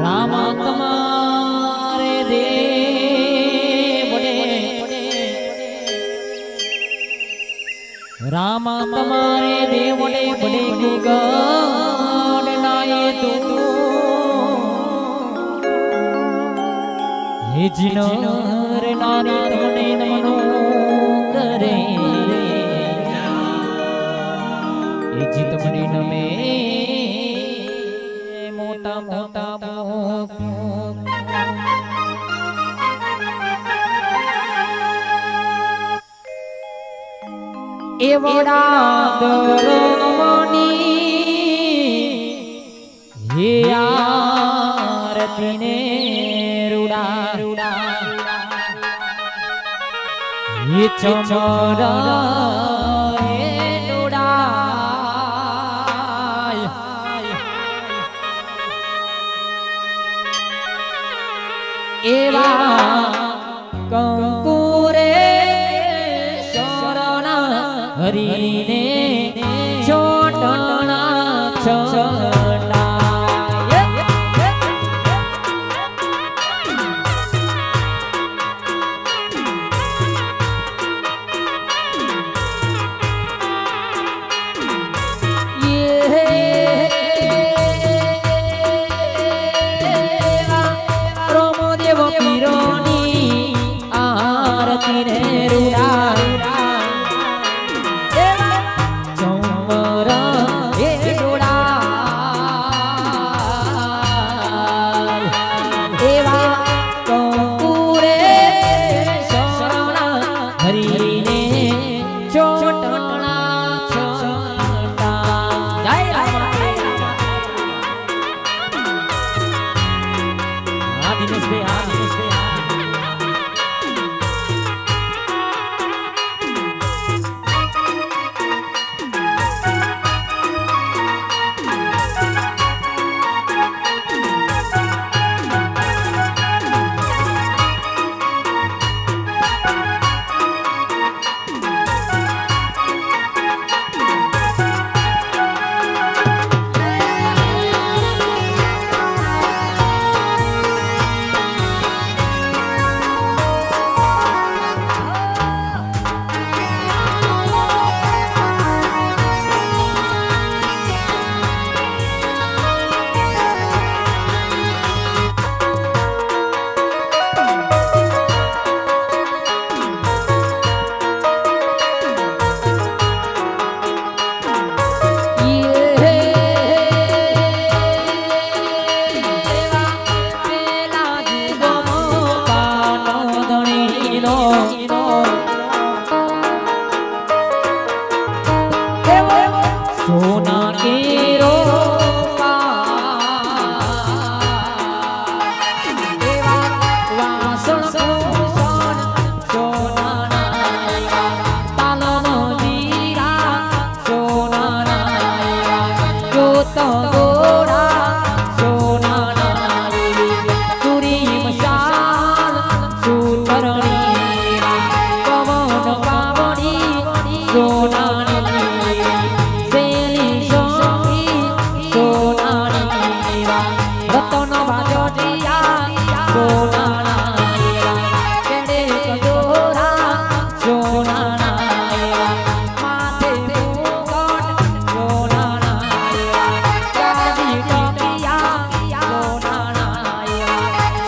રામા તમારે રે રામા તમારે દેવડે બડે ગુગણાએ તું હે જીનર નારી તમને નમનો કરે. હે નમે. કેવડા દરોની હે આરતીને રૂડા રૂડા. હે ચમરા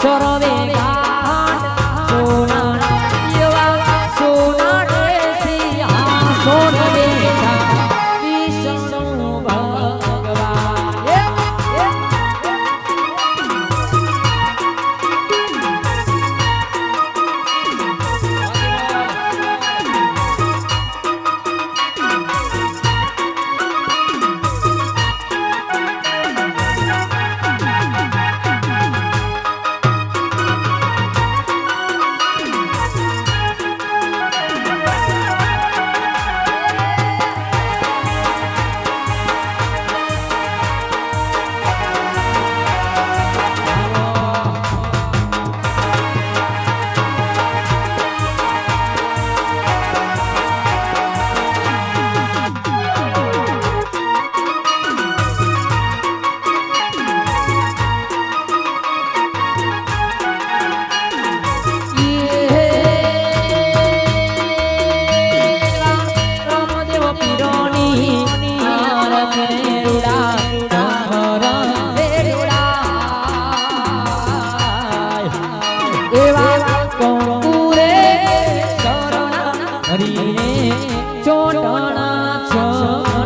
ચોરવે હરીને ચોટણા છોટા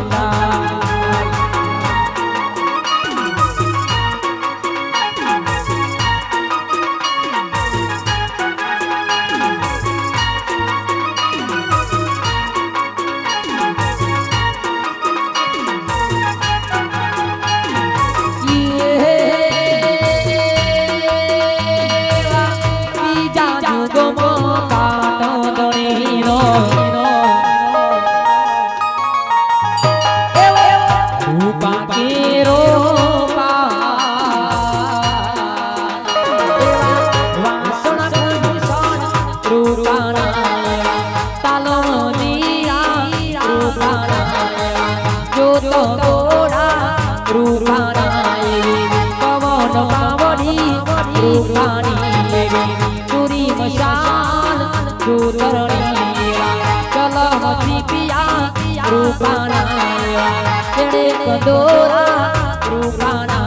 Como મોડી રૂપાણી પૂરી મશાલ ચૂતરણી ચલ હજી પિયા રૂપાણા કદોરા રૂપાણા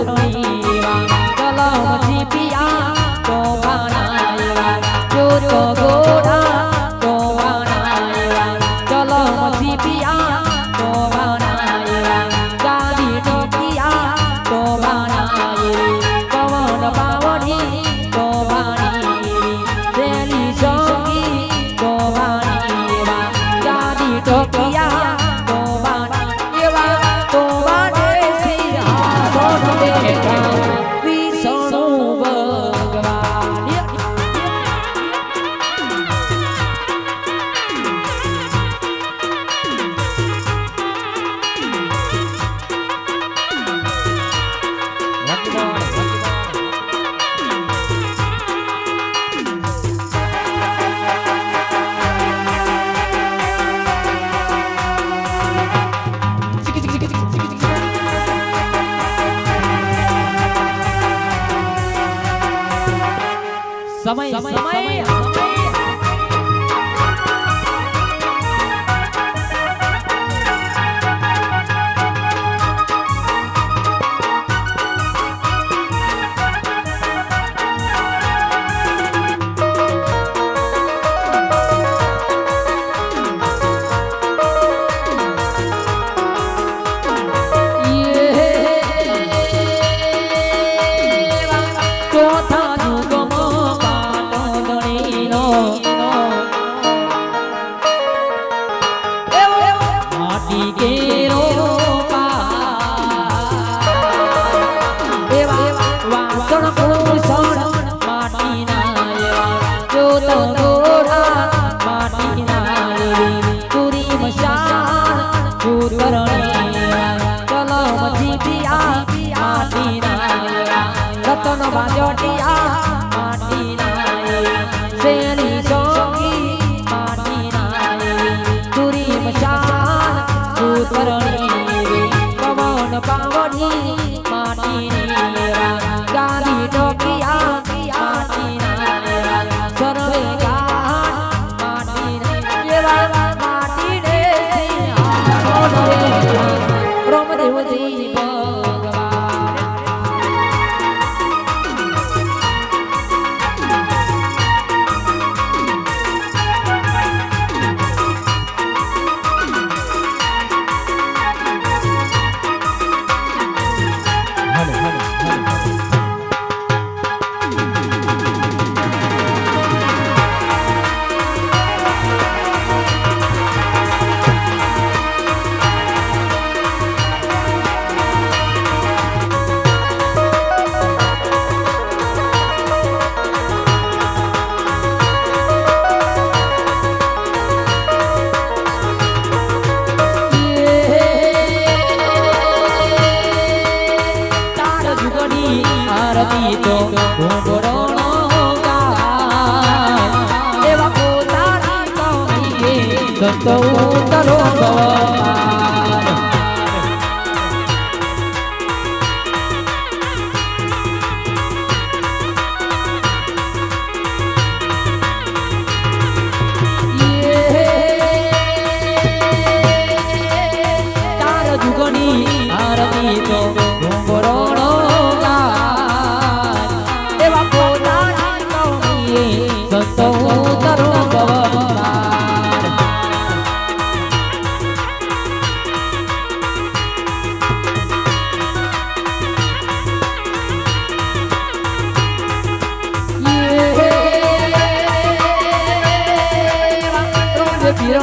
ચરણીમાં કલમ જીપિયા તો ભાણાયા જો તો ગો 一个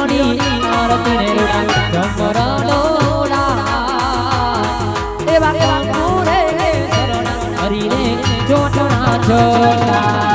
ની આરતી ને ગમરાલો એવા કામ રે હરી રે જોટણા છો